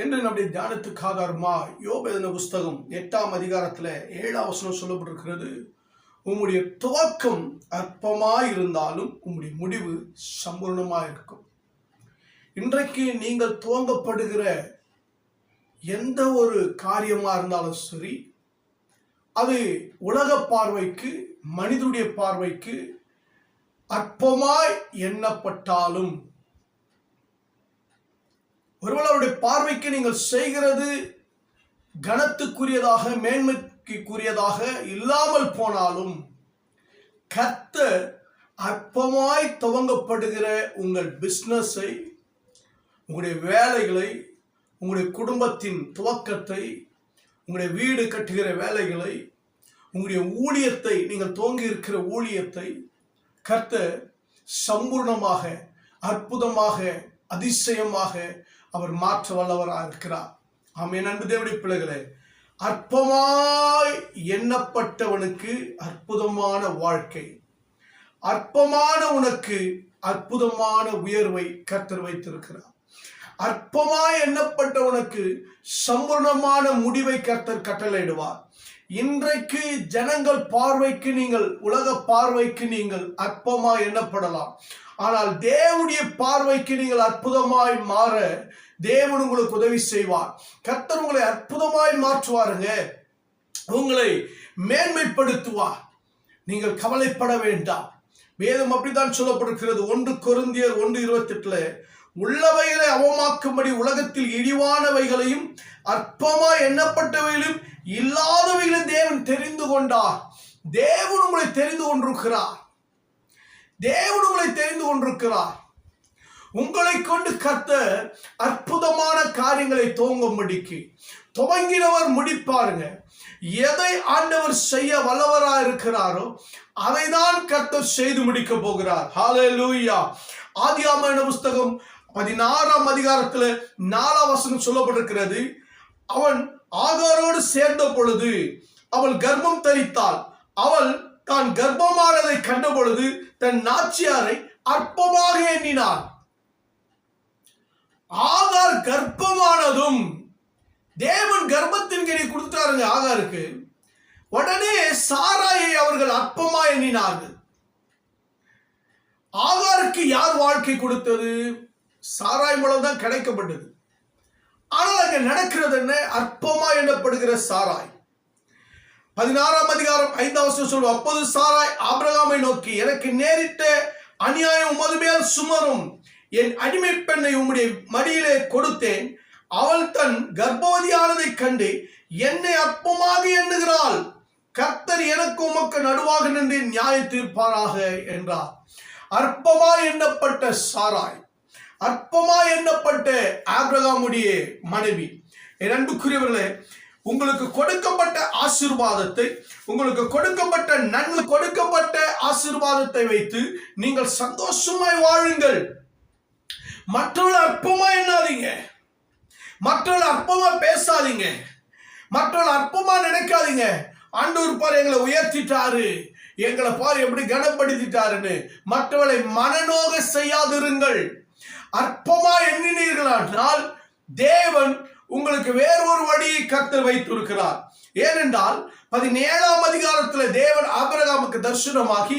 என்று நம்முடைய தியானத்துக்கு ஆதாரமா? யோபேதன புஸ்தகம் எட்டாம் அதிகாரத்தில் ஏழாம் வசனம் சொல்லப்பட்டிருக்கிறது. உம்முடைய துவக்கம் அற்பமாய் இருந்தாலும் உம்முடைய முடிவு சம்பூர்ணமாக இருக்கும் இன்றைக்கு நீங்கள் துவங்கப்படுகிற எந்த ஒரு காரியமாக இருந்தாலும் சரி அது உலக பார்வைக்கு மனிதனுடைய பார்வைக்கு அற்பமாய் எண்ணப்பட்டாலும் ஒருவேளை அவருடைய பார்வைக்கு நீங்கள் செய்கிறது கனத்துக்குரியதாக மேன்மைக்குரியதாக இல்லாமல் போனாலும் கர்த்தர் அற்பமாய் துவங்கப்படுகிற உங்கள் பிஸ்னஸை உங்களுடைய வேலைகளை உங்களுடைய குடும்பத்தின் துவக்கத்தை உங்களுடைய வீடு கட்டுகிற வேலைகளை உங்களுடைய ஊழியத்தை நீங்கள் துவங்கி இருக்கிற ஊழியத்தை கர்த்த சம்பூர்ணமாக அற்புதமாக அதிசயமாக அவர் மாற்ற வல்லவராக இருக்கிறார். ஆமே அன்பு தேவடைய பிள்ளைகளே அற்பமாய் எண்ணப்பட்டவனுக்கு அற்புதமான வாழ்க்கை. அற்பமான உனக்கு அற்புதமான உயர்வை கர்த்தர் வைத்திருக்கிறார். அற்பமாய் எண்ணப்பட்டவனுக்கு சம்பூர்ணமான முடிவை கர்த்தர் கட்டளையிடுவார். இன்றைக்கு ஜனங்கள் பார்வைக்கு நீங்கள் உலக பார்வைக்கு நீங்கள் அற்பமாய் எண்ணப்படலாம். ஆனால் தேவனுடைய பார்வைக்கு நீங்கள் அற்புதமாய் மாற தேவன் உங்களுக்கு உதவி செய்வார். கர்த்தர் உங்களை அற்புதமாய் மாற்றுவாருங்க. உங்களை மேன்மைப்படுத்துவார். நீங்கள் கவலைப்பட வேண்டாம். வேதம் அப்படித்தான் சொல்லப்பட்டிருக்கிறது. ஒன்று கொருந்தியர் ஒன்று இருபத்தி எட்டுல உள்ளவைகளை அவமாக்கும்படி உலகத்தில் இழிவானவைகளையும் அற்பமா எண்ணப்பட்டவைகளையும் இல்லாதவைகளையும் தேவன் தெரிந்து கொண்டார். தேவன் உங்களை தெரிந்து கொண்டிருக்கிறார். தேவன் உங்களை தெரிந்து கொண்டிருக்கிறார். உங்களை கொண்டு கத்த அற்புதமான காரியங்களை துவங்கும்படிக்கு துவங்கினவர் முடிப்பாருங்க. எதை ஆண்டவர் செய்ய வல்லவரா இருக்கிறாரோ அதை தான் கர்த்தர் செய்து முடிக்க போகிறார். ஹalleluya ஆதியாமன புஸ்தகம் பதினாறாம் அதிகாரத்துல நாலாம் வசனம் சொல்லப்பட்டிருக்கிறது. அவன் ஆகாரோடு சேர்ந்த பொழுது அவள் கர்ப்பம் தரித்தாள். அவள் தான் கர்ப்பமானதை கண்டபொழுது தன் நாச்சியாரை அற்பமாக எண்ணினார் ஆகார் கர்ப்பமானதும் தேவன் கர்ப்பத்தின் கீழே கொடுத்தாருங்க ஆகாருக்கு. உடனே சாராயை அவர்கள் அற்பமா எண்ணினார்கள். ஆகாருக்கு யார் வாழ்க்கை கொடுத்தது? சாராய் மூலம் தான் கிடைக்கப்பட்டது. ஆனால் அங்கே நடக்கிறது என்ன? அற்பமா எண்ணப்படுகிற சாராய். பதினாறாம் அதிகாரம் ஐந்தாம் வருஷம் சொல்லுவோம் அப்போது சாராய் ஆபிரகாமை நோக்கி எனக்கு நேரிட்ட அநியாயம் உமது மேல் சுமரும். என் அடிமை பெண்ணை உம்முடைய மடியிலே கொடுத்தேன். அவள் தன் கர்ப்பவதியானதைக் கண்டு என்னை அற்பமாக எண்ணுகிறாள். கர்த்தர் எனக்கு உமக்கு நடுவாக நின்று நியாய தீர்ப்பாராக என்றார். அற்பமா எண்ணப்பட்ட சாராய் அற்பமா எண்ணப்பட்ட ஆபிரகாமுடைய மனைவி. என் அன்புக்குரியவர்களே உங்களுக்கு கொடுக்கப்பட்ட ஆசீர்வாதத்தை உங்களுக்கு கொடுக்கப்பட்ட நன்மை கொடுக்கப்பட்ட ஆசிர்வாதத்தை வைத்து நீங்கள் சந்தோஷமாய் வாழுங்கள். மற்றவர்கள் அற்பமா எண்ணாதீங்க. மற்றவர்கள் அற்பமா பேசாதீங்க. மற்றவர்கள் அற்பமா நினைக்காதீங்க. ஆண்டவர் பார் எங்களை உயர்த்திட்டாரு. எங்களை பார் எப்படி கனப்படுத்திட்டாருன்னு. மற்றவர்களை மனநோக செய்யாதிருங்கள். அற்பமா எண்ணினீர்களானால் தேவன் உங்களுக்கு வேறொரு வழியை கத்தர் வைத்திருக்கிறார். ஏனென்றால் பதினேழாம் அதிகாரத்தில் தேவன் ஆபிரகாமுக்கு தரிசனமாகி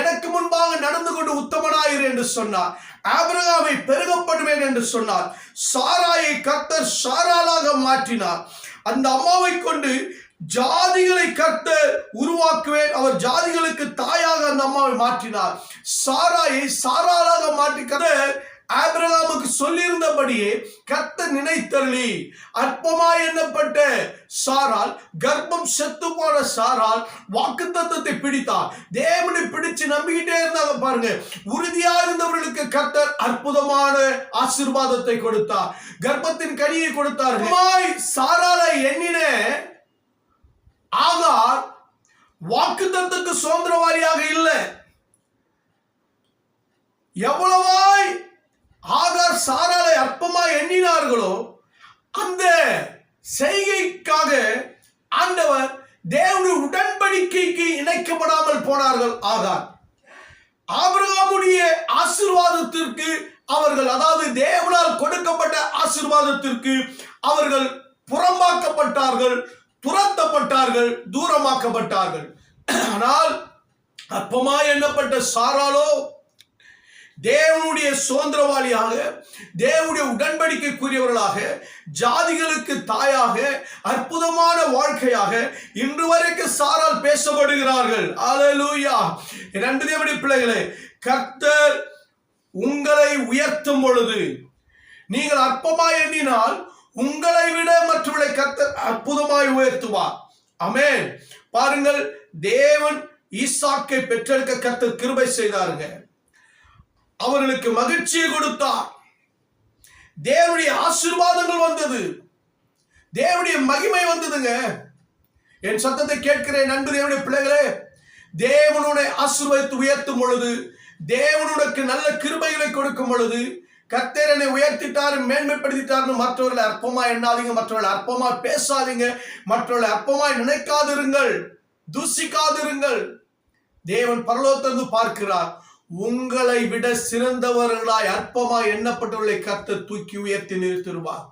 எனக்கு முன்பாக நடந்து கொண்டு உத்தமனாயிரு என்று சொன்னார். ஆபிரகாமை பெருகப்படுவேன் என்று சொன்னார். சாராயை கத்தர் சாராளாக மாற்றினார். அந்த அம்மாவை கொண்டு ஜாதிகளை கத்த உருவாக்குவேன். அவர் ஜாதிகளுக்கு தாயாக அந்த அம்மாவை மாற்றினார். சாராயை சாராளாக மாற்றி கர்த்தர் ஆபிரகாமுக்கு சொல்லியிருந்தபடியே கத்த நினைத்தள்ளி அற்பமா எண்ணப்பட்ட சாரால் கர்ப்பம் செத்து போன சாரால் வாக்கு தத்துவத்தை பிடித்தார். தேவனை பிடிச்சு நம்பிக்கிட்டே இருந்தாங்க பாருங்க உறுதியா இருந்தவர்களுக்கு கத்த அற்புதமான ஆசீர்வாதத்தை கொடுத்தார். கர்ப்பத்தின் கனியை கொடுத்தார். அம்மாய் சாராலை எண்ணின ஆகார் வாக்கு தத்துக்கு சுதந்திரவாதியாக இல்லை. எவ்வளவாய் ஆதார் சாராலை அற்பமா எண்ணினார்களோ அந்த செய்கைக்காக ஆண்டவர் தேவனுடைய உடன்படிக்கைக்கு இணைக்கப்படாமல் போனார்கள் ஆகார் ஆபிரகாமுடைய ஆசீர்வாதத்திற்கு அவர்கள் அதாவது தேவனால் கொடுக்கப்பட்ட ஆசீர்வாதத்திற்கு அவர்கள் புறம்பாக்கப்பட்டார்கள் துரத்தப்பட்டார்கள் தூரமாக்கப்பட்டார்கள். ஆனால் அப்பமா எண்ணப்பட்ட சாராலோ தேவனுடைய சுதந்திரவாளியாக தேவனுடைய உடன்படிக்கைக்குரியவர்களாக ஜாதிகளுக்கு தாயாக அற்புதமான வாழ்க்கையாக இன்று வரைக்கும் சாரால் பேசப்படுகிறார்கள். அலலூயா இரண்டு தேவடி பிள்ளைகளே கர்த்தர் உங்களை உயர்த்தும் பொழுது நீங்கள் அற்பமாய் எண்ணினால் உங்களை விட மற்றவர்களை கர்த்தர் அற்புதமாய் உயர்த்துவார். அமே பாருங்கள் தேவன் ஈசாக்கை பெற்றெடுக்க கர்த்தர் கிருபை செய்தாருங்க. அவர்களுக்கு மகிழ்ச்சியை கொடுத்தார். தேவனுடைய ஆசீர்வாதங்கள் வந்தது. தேவனுடைய மகிமை வந்ததுங்க. என் சத்தத்தை கேட்கிறேன் நண்பர் தேவனுடைய பிள்ளைகளே. தேவனுடைய ஆசீர்வதித்து உயர்த்தும் பொழுது தேவனுக்கு நல்ல கிருபைகளை கொடுக்கும் பொழுது கர்த்தர் என்னை உயர்த்திட்டாரு மேன்மைப்படுத்திட்டாருன்னு மற்றவர்களை அற்பமா எண்ணாதீங்க மற்றவர்களை அற்பமா பேசாதீங்க மற்றவர்களை அற்பமா நினைக்காதிருங்கள் தூசிக்காதிருங்கள். தேவன் பரலோகத்திலிருந்து பார்க்கிறார். உங்களை விட சிறந்தவர்களாய் அற்பமாய் எண்ணப்பட்டவர்களை கர்த்தர் தூக்கி உயர்த்தி நிறுத்திடுவார்.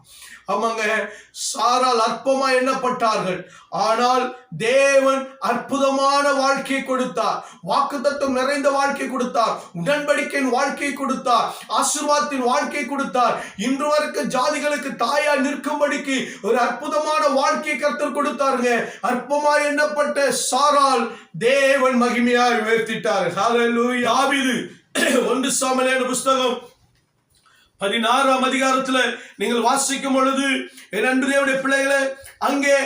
ஆமாங்க சாரால் அற்பமா எண்ணப்பட்டார்கள். ஆனால் தேவன் அற்புதமான வாழ்க்கை கொடுத்தார். வாக்குத்தத்தம் நிறைந்த வாழ்க்கை கொடுத்தார். உடன்படிக்கையின் வாழ்க்கை கொடுத்தார். ஆசிர்வாதத்தின் வாழ்க்கை கொடுத்தார். இன்று வரைக்கும் ஜாதிகளுக்கு தாயா நிற்கும்படிக்கு ஒரு அற்புதமான வாழ்க்கை கருத்தர் கொடுத்தாருங்க. அற்பமா எண்ணப்பட்ட சாரால் தேவன் மகிமையாய் உயர்த்திட்டார். ஒன்று சாமுவேல் புஸ்தகம் பதினாறாம் அதிகாரத்துல நீங்கள் வாசிக்கும் பொழுது என் அன்பு தேவனுடைய அங்கே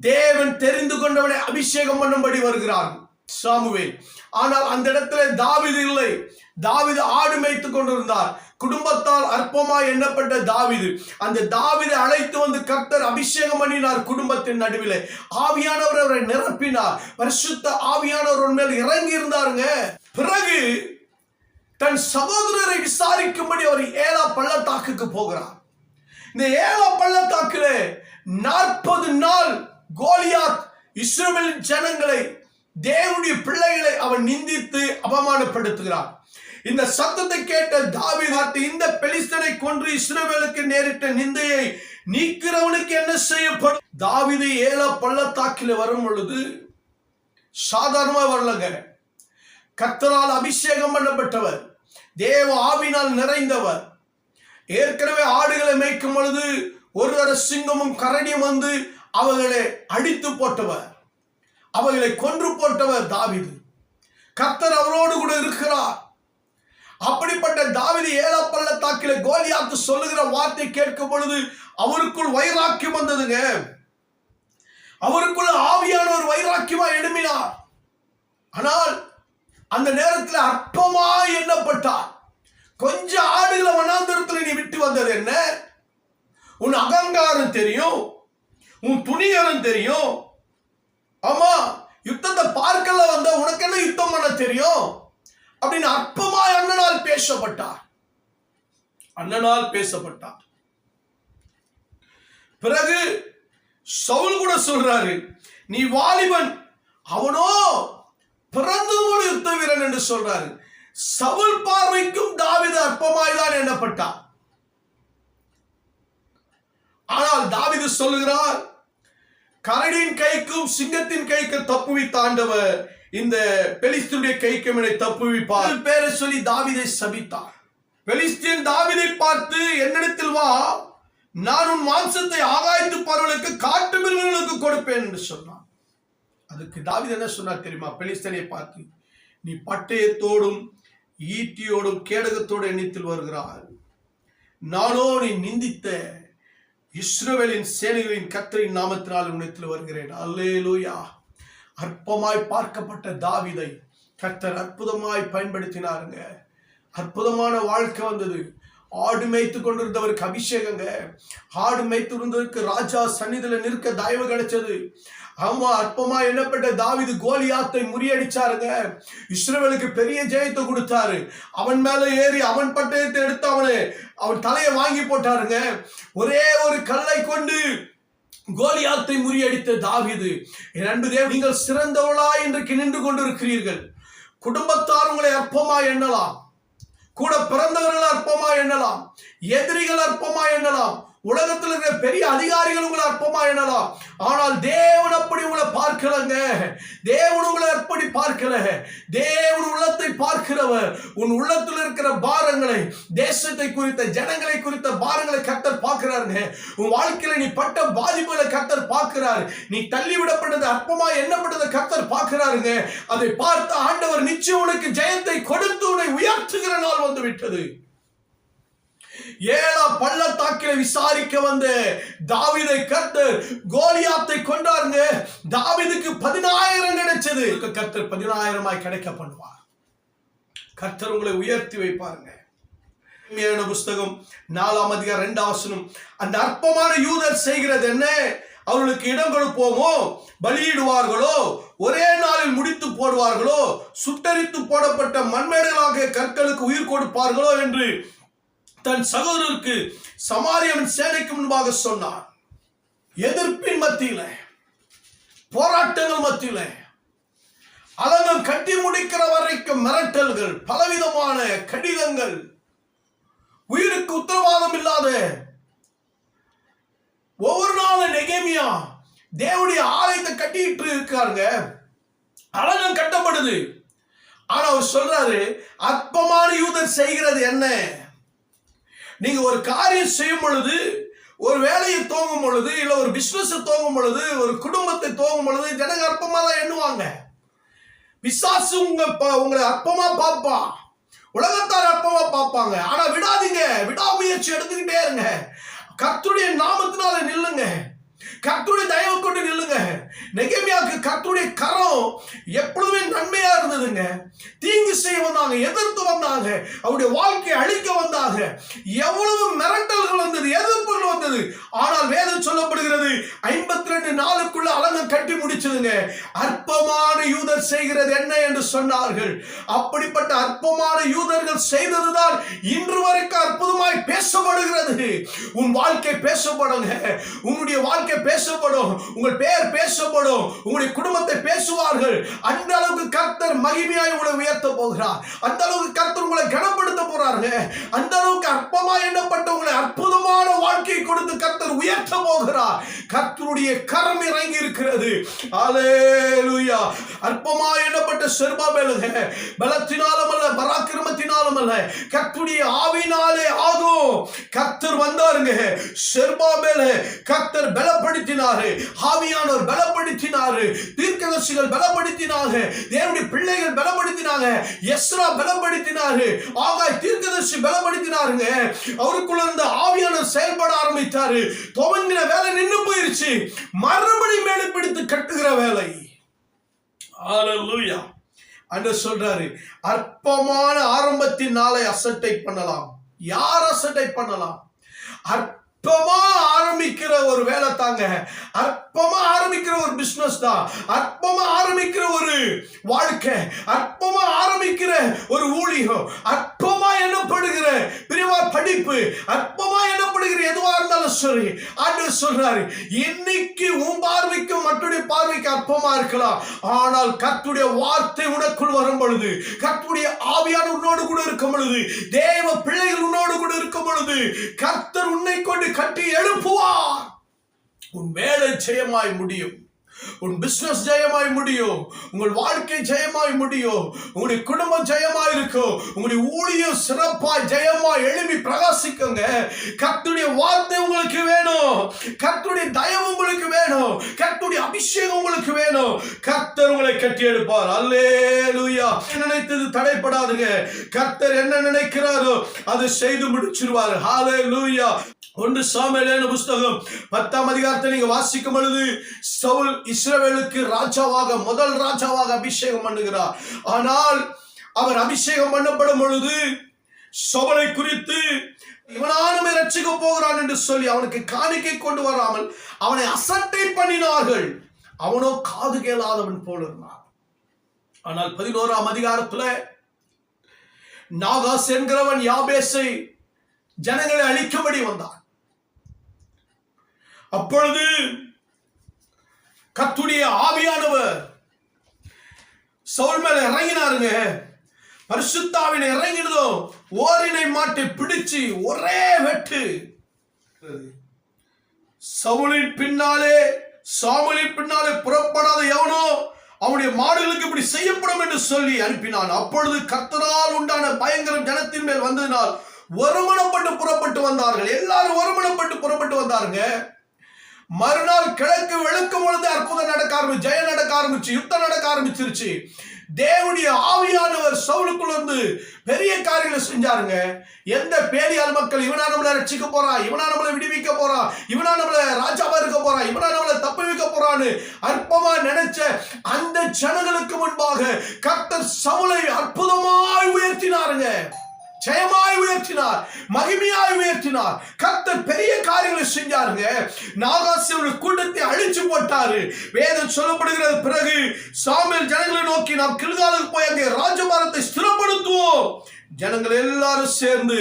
தேவன் தெரிந்து கொண்டவனை அபிஷேகம் பண்ணும்படி வருகிறார். சாமுவேல். ஆனால் அந்த இடத்துல தாவிது இல்லை. தாவிது ஆடு மேய்த்து கொண்டிருந்தார். குடும்பத்தால் அற்பமாய் எண்ணப்பட்ட தாவிது. அந்த தாவிதை அழைத்து வந்து கர்த்தர் அபிஷேகம் பண்ணினார் குடும்பத்தின் நடுவில். ஆவியானவர் அவரை நிரப்பினார். பரிசுத்த ஆவியானவர் மேல் இறங்கி இருந்தாருங்க பிறகு தன் சகோதரரை விசாரிக்கும்படி அவர் ஏலா பள்ளத்தாக்குக்கு போகிறார். இந்த ஏலா பள்ளத்தாக்கிலே நாற்பது நாள் கோலியாத் இஸ்ரவேலின் ஜனங்களை தேவனுடைய பிள்ளைகளை அவன் நிந்தித்து அவமானப்படுத்துகிறான். இந்த சத்தத்தை கேட்ட தாவீது இந்த பெலிஸ்தனை கொன்று இஸ்ரவேலுக்கு நேரிட்ட நிந்தையை நீக்கிறவனுக்கு என்ன செய்யப்படும்? தாவிதை ஏலா பள்ளத்தாக்கில் வரும் பொழுது சாதாரணமா வரலங்க. கத்தரால் அபிஷேகம் பண்ணப்பட்டவர். தேவ ஆவினால் நிறைந்தவர். ஏற்கனவே ஆடுகளை மேய்க்கும் பொழுது ஒரு தர சிங்கமும் கரடியும் வந்து அவர்களை அடித்து போட்டவர். அவர்களை கொன்று போட்டவர் தாவிது. கத்தர் அவரோடு கூட இருக்கிறார். அப்படிப்பட்ட தாவிது ஏழா பள்ளத்தாக்கில கோலியாத்து சொல்லுகிற வார்த்தை கேட்கும் பொழுது அவருக்குள் வைராக்கியம் வந்ததுங்க. அவருக்குள்ள ஆவியான ஒரு வைராக்கியமா எழுமினார் ஆனால் அந்த நேரத்தில் அற்பமாய் எண்ணப்பட்டார். கொஞ்சம் ஆடுகளை வனாந்தரத்தில் நீ விட்டு வந்தது என்ன? உன் அகங்காரம் தெரியும். உன் துணிகரம் தெரியும். ஆமா யுத்தத்தை பார்க்கல வந்த உனக்கு என்ன யுத்தம் பண்ண தெரியும்? அப்படின்னு அற்பமாய் அண்ணனால் பேசப்பட்டார். அண்ணனால் பேசப்பட்டார். பிறகு சவுல் கூட சொல்றாரு நீ வாலிபன் அவனோ பிறந்ததோடு யுத்த வீரன் என்று சொல்றாரு. சவுல் பார்வைக்கும் தாவிது அற்பமாய்தான் எண்ணப்பட்டார். ஆனால் தாவிது சொல்லுகிறார் கரடியின் கைக்கும் சிங்கத்தின் கைக்கும் தப்புவித்த ஆண்டவர் இந்த பெலிஸ்தீனுடைய கைக்கும் என்னை தப்புவிப்பார். பேரை சொல்லி தாவிதை சபித்தார். பெலிஸ்தீன் தாவிதை பார்த்து என்னிடத்தில் வா நான் உன் மாம்சத்தை ஆகாய்த்து பறவைகளுக்கு காட்டு மிருகங்களுக்கு கொடுப்பேன் என்று சொன்னான் அதுக்கு தாவித என்ன சொன்னார் தெரியுமா? பெலிஸ்தனை பார்த்து நீ பட்டயத்தோடும் ஈட்டியோடும் கேடகத்தோடு எண்ணத்தில் வருகிறார் நானோ நீ நிந்தித்த இஸ்ரவேலின் சேனைகளின் கத்தரின் நாமத்தினால் உன்னத்தில் வருகிறேன். அல்லேலூயா. அற்பமாய் பார்க்கப்பட்ட தாவிதை கர்த்தர் அற்புதமாய் பயன்படுத்தினாருங்க. அற்புதமான வாழ்க்கை வந்தது. ஆடு மேய்த்து கொண்டிருந்தவருக்கு அபிஷேகங்க. ஆடு மேய்த்து இருந்தவருக்கு ராஜா சன்னிதியில் நிற்க தயவு கிடைச்சது. ஆமா அற்பமா எண்ணப்பட்ட தாவிது கோலியாத்தை முறியடிச்சாருங்க. இஸ்ரேவலுக்கு பெரிய ஜெயத்தை கொடுத்தாரு. அவன் மேல ஏறி அவன் பட்டயத்தை எடுத்து அவனு அவன் தலையை வாங்கி போட்டாருங்க. ஒரே ஒரு கல்லை கொண்டு கோலியாத்தை முறியடித்த தாவிது என் அன்பு தேவ நீங்கள் சிறந்தவளா இன்றைக்கு நின்று கொண்டிருக்கிறீர்கள். குடும்பத்தார் உங்களை அற்பமா எண்ணலாம். கூட பிறந்தவர்கள் அற்பமா எண்ணலாம். எதிரிகள் அற்பமா எண்ணலாம். உலகத்தில் இருக்கிற பெரிய அதிகாரிகள் உங்களை அற்பமா எண்ணலாம். ஆனால் தேவன் அப்படி உங்களை பார்க்கலங்க. தேவன் உங்களை அப்படி பார்க்கல? தேவன் உள்ளத்தை பார்க்கிறவர். உன் உள்ளத்தில் இருக்கிற பாரங்களை தேசத்தை குறித்த ஜனங்களை குறித்த பாரங்களை கத்தர் பார்க்கிறாருங்க. உன் வாழ்க்கையில நீ பட்ட பாதிப்புகளை கத்தர் பார்க்கிறார். நீ தள்ளிவிடப்பட்டது அற்பமா எண்ணப்பட்டதை கத்தர் பார்க்கிறாருங்க. அதை பார்த்த ஆண்டவர் நிச்சயம் உனக்கு ஜெயத்தை கொடுத்து உன்னை உயர்த்துகிற நாள் வந்து விட்டது ஏழா பள்ளத்தாக்கில விசாரிக்க வந்து தாவிதை கர்த்தர் கோலியாத்தை கொண்டாருங்க தாவிதுக்கு பதினாயிரம் கிடைச்சது. கர்த்தர் பதினாயிரமாய் கிடைக்க பண்ணுவார். கர்த்தர் உங்களை உயர்த்தி வைப்பாருங்க. புஸ்தகம் நாலாம் அதிகாரம் ரெண்டாவசனம் அந்த அற்பமான யூதர் செய்கிறது என்ன? அவர்களுக்கு இடம் கொடுப்போமோ? பலியிடுவார்களோ? ஒரே நாளில் முடித்து போடுவார்களோ? சுட்டரித்து போடப்பட்ட மண்மேடுகளாக கற்களுக்கு உயிர் கொடுப்பார்களோ? என்று தன் சகோதரருக்கு சமாரியவன் சேனைக்கு முன்பாக சொன்னான் எதிர்ப்பின் மத்தியில போராட்டங்கள் மத்தியில அலங்கம் கட்டி முடிக்கிற வரைக்கும் மிரட்டல்கள் பலவிதமான கடிதங்கள் உயிருக்கு உத்தரவாதம் இல்லாத ஒவ்வொரு நாளும் நெகேமியா தேவனுடைய ஆலயத்தை கட்டிட்டு இருக்காருங்க. அலங்கம் கட்டப்படுது. ஆனா அவர் சொல்றாரு அற்பமான யூதர் செய்கிறது என்ன? நீங்க ஒரு காரியம் செய்யும் பொழுது ஒரு வேலையை துவங்கும் பொழுது இல்ல ஒரு பிசினஸ் துவங்கும் பொழுது ஒரு குடும்பத்தை துவங்கும் பொழுது ஜனங்க அற்பமா தான் எண்ணுவாங்க. பிசாசு உங்க உங்களை அற்பமா பார்ப்பான் உலகத்தார் அற்பமா பார்ப்பாங்க. ஆனா விடாதீங்க. விடாமுயற்சி எடுத்துக்கிட்டே இருங்க. கர்த்தருடைய நாமத்தினால நில்லுங்க. கர்த்தருடைய நெகமியாவுக்கு கத்துடைய கரம் எப்பொழுதுமே நன்மையா இருந்ததுங்க. தீங்கு செய்ய வந்தாங்க எதிர்த்து வந்தாங்க அவருடைய வாழ்க்கையை அழிக்க வந்தாங்க. எவ்வளவு மிரட்டல்கள் வந்தது எதிர்ப்புகள் வந்தது. ஆனால் வேதம் சொல்லப்படுகிறது ஐம்பத்தி ரெண்டு நாளுக்குள்ள அலங்கம் கட்டி முடிச்சதுங்க. அற்பமான யூதர் செய்கிறது என்ன என்று சொன்னார்கள். அப்படிப்பட்ட அற்பமான யூதர்கள் செய்ததுதான் இன்று வரைக்கும் அற்புதமாய் பேசப்படுகிறது. உன் வாழ்க்கை பேசப்படுங்க. உன்னுடைய வாழ்க்கை பேசப்படும். உங்கள் பெயர் பேசப்படும். உங்களுடைய குடும்பத்தை பேசுவார்கள். அந்த அளவுக்கு கர்த்தர் மகிமையாய் உங்களை உயர்த்த போகிறார். அந்த அளவுக்கு கர்த்தர் உங்களை கனப்படுத்த போறாருங்க. அந்த அளவுக்கு அற்பமா எண்ணப்பட்ட உங்களை அற்புதமான வாழ்க்கையை கொடுத்து கர்த்தர் உயர்த்த போகிறார். கர்த்தருடைய கரம் இறங்கி இருக்கிறது. அலேலுயா அற்பமா எண்ணப்பட்ட செருபாபேலுங்க. பலத்தினாலும் அல்ல பராக்கிரமத்தினாலும் அல்ல கர்த்தருடைய ஆவினாலே ஆகும் கர்த்தர் வந்தாருங்க. செருபாபேல கர்த்தர் பலப்படுத்தினாரு. ஆவியானவர் பலப்படுத்தினாரு தீர்க்கதர்சிகள் பலப்படுத்தினாங்க தேவனுடைய பிள்ளைகள் பலப்படுத்தினாங்க. எஸ்ரா பலப்படுத்தினாரு ஆகாய் தீர்க்கதர்சி பலப்படுத்தினாருங்க. அவருக்குள்ள இருந்த ஆவியானவர் செயல்பட ஆரம்பித்தாரு. துவங்கின வேலை நின்னு போயிருச்சு. மறுபடி மேலே பிடித்து கட்டுகிற வேலை. அன்று சொல்றாரு அற்பமான ஆரம்பத்தின் நாளை அசட்டை பண்ணலாம். யார் அசட்டை பண்ணலாம்? அற்பமா ஆரம்பிக்கிற ஒரு வேலை தாங்க. அற்பமா ஆரம்பிக்கிற ஒரு பிசினஸ் தான். அற்பமா ஆரம்பிக்கிற ஒரு வாழ்க்கை. அற்பமா ஆரம்பிக்கிற ஒரு ஊழியம். அற்பமா எண்ணப்படுகிற பிரிவா படிப்பு. அற்பமா சாப்பிடுகிற எதுவா இருந்தாலும் சரி ஆண்டு சொல்றாரு இன்னைக்கு உன் பார்வைக்கும் மற்றொரு பார்வைக்கு அற்பமா இருக்கலாம். ஆனால் கத்துடைய வார்த்தை உனக்குள் வரும் பொழுது கத்துடைய ஆவியான உன்னோடு கூட இருக்கும் பொழுது தேவ பிள்ளைகள் உன்னோடு கூட இருக்கும் பொழுது கர்த்தர் உன்னை கொண்டு கட்டி எழுப்புவார். உன் வேலை ஜெயமாய் முடியும். உன் பிசினஸ் ஜெயமாய் முடியும். உங்கள் வாழ்க்கை ஜெயமாய் முடியும். உங்களுடைய குடும்பம் ஜெயமாய் இருக்கும். உங்களுடைய ஊழியம் சிறப்பாய் ஜெயமாய் எழுப்பி பிரகாசிக்குங்க. கத்துடைய வார்த்தை உங்களுக்கு வேணும். கத்துடைய தயவு உங்களுக்கு வேணும். கத்துடைய அபிஷேகம் உங்களுக்கு வேணும். கர்த்தர் உங்களை கட்டி எடுப்பார் அல்லே லூயா நினைத்தது? தடைப்படாதுங்க. கத்தர் என்ன நினைக்கிறாரோ அதை செய்து முடிச்சிருவார். ஹalleluya. ஒன்று சாமுவேலின் புஸ்தகம் பத்தாம் அதிகாரத்தை நீங்க வாசிக்கும் பொழுது சவுல் இஸ்ரவேலுக்கு ராஜாவாக முதல் ராஜாவாக அபிஷேகம் பண்ணுகிறார். ஆனால் அவர் அபிஷேகம் பண்ணப்படும் பொழுது சவுலை குறித்து இவனானுமே ரட்சிக்க போகிறான் என்று சொல்லி அவனுக்கு காணிக்கை கொண்டு வராமல் அவனை அசட்டை பண்ணினார்கள். அவனோ காது கேளாதவன் போல இருந்தான். ஆனால் பதினோராம் அதிகாரத்துல நாகாஸ் என்கிறவன் யாபேசை ஜனங்களை அழிக்கும்படி வந்தான். அப்பொழுது கத்துடைய ஆவியானவர் சவுல் மேல இறங்கினாருங்க. பரிசுத்தாவினை இறங்கினதோ ஓரினை மாட்டை பிடிச்சு ஒரே வெட்டு. சவுலின் பின்னாலே சாமுலின் பின்னாலே புறப்படாத எவனோ அவனுடைய மாடுகளுக்கு இப்படி செய்யப்படும் என்று சொல்லி அனுப்பினான். அப்பொழுது கர்த்தரால் உண்டான பயங்கரம் ஜனத்தின் மேல் வந்ததினால் ஒருமனப்பட்டு புறப்பட்டு வந்தார்கள். எல்லாரும் ஒருமனப்பட்டு புறப்பட்டு வந்தாருங்க. மறுநாள் கிழக்கு வெளுக்கும் பொழுது அற்புதம் நடக்க ஆரம்பிச்சு ஜெயம் நடக்க ஆரம்பிச்சு யுத்தம் நடக்க ஆரம்பிச்சிருச்சு. தேவனுடைய ஆவியானவர் சவுலுக்குள்ள இருந்து பெரிய காரியங்களை செஞ்சாருங்க. எந்த பேரியால் மக்கள் இவனா நம்மளை ரட்சிக்க போறான் இவனா நம்மளை விடுவிக்க போறான் இவனா நம்மளை ராஜாவா இருக்க போறான் இவனா நம்மளை தப்பு வைக்க போறான்னு அற்பமா நினைச்ச அந்த ஜனங்களுக்கு முன்பாக கர்த்தர் சவுளை அற்புதமாய் உயர்த்தினாருங்க. ஜெயமாய் உயர்த்தினார் மகிமையாய் உயர்த்தினார். கர்த்தர் பெரிய காரியங்களை செஞ்சாருங்க. நாகாசியோட கூட்டத்தை அழிச்சு போட்டாரு. வேதம் சொல்லப்படுகிறது பிறகு சாமியல் ஜனங்களை நோக்கி நாம் கில்காலுக்கு போய் அங்கே ராஜபாரத்தை ஸ்திரப்படுத்துவோம். ஜனங்கள் எல்லாரும் சேர்ந்து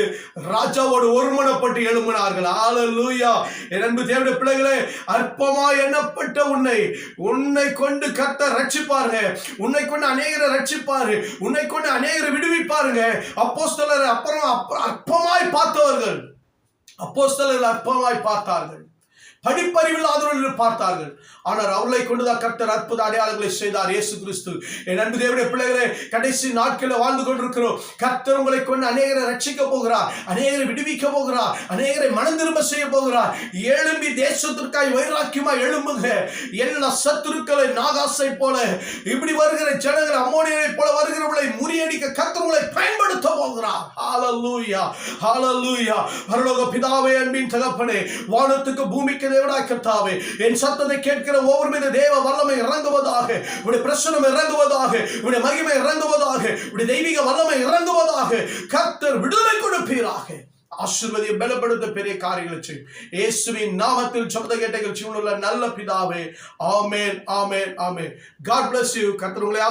ராஜாவோடு ஒருமனப்பட்டு எழும்பினார்கள். ஆலலூயா என் அன்பு தேவனுடைய பிள்ளைகளே அற்பமா எண்ணப்பட்ட உன்னை உன்னை கொண்டு கத்த ரட்சிப்பாருங்க உன்னை கொண்டு அநேகரை ரட்சிப்பாரு உன்னை கொண்டு அநேகரை விடுவிப்பாருங்க. அப்போஸ்தலர் அப்புறம் அற்பமாய் பார்த்தவர்கள். அப்போஸ்தலர்கள் அற்பமாய் பார்த்தார்கள். படிப்பறிவில்லாதவர்கள் என்று பார்த்தார்கள். ஆனால் அவளை கொண்டுதான் கர்த்தர் அற்புத அடையாளங்களை செய்தார் இயேசு கிறிஸ்து. என் அன்பு தேவடைய பிள்ளைகளே கடைசி நாட்களில் வாழ்ந்து கொண்டிருக்கிறோம். கர்த்தர் உங்களை கொண்டு அநேகரை ரட்சிக்க போகிறார் அநேகரை விடுவிக்க போகிறார் அநேகரை மனம் திரும்ப செய்ய போகிறார். எழும்பி தேசத்திற்காய் வைராக்கியமாய் எழும்புங்க. எல்லா சத்துருக்களை நாகாசை போல இப்படி வருகிற ஜனங்கள் அம்மோனியரை போல வருகிறவர்களை முறியடிக்க கர்த்தர் உங்களை பயன்படுத்த போகிறார். ஹாலலூயா ஹalleluya பரலோக பிதாவே அன்பின் தகப்பனே வானத்துக்கு பூமிக்கு தேவனாய் கர்த்தாவே என் சத்தத்தை கேட்கிற ஒவ்வொரு மீது தேவ வல்லமை இறங்குவதாக உடைய பிரசனம் இறங்குவதாக உடைய மகிமை இறங்குவதாக உடைய தெய்வீக வல்லமை இறங்குவதாக கர்த்தர் விடுதலை கொடுப்பீராக. ஆசிர்வதியை பலப்படுத்த பெரிய காரியங்களை செய்யும் இயேசுவின் நாமத்தில் சொந்த கேட்ட உள்ள நல்ல பிதாவே ஆமேன் ஆமேன் ஆமேன். காட் பிளஸ் யூ கர்த்தர் உங்களை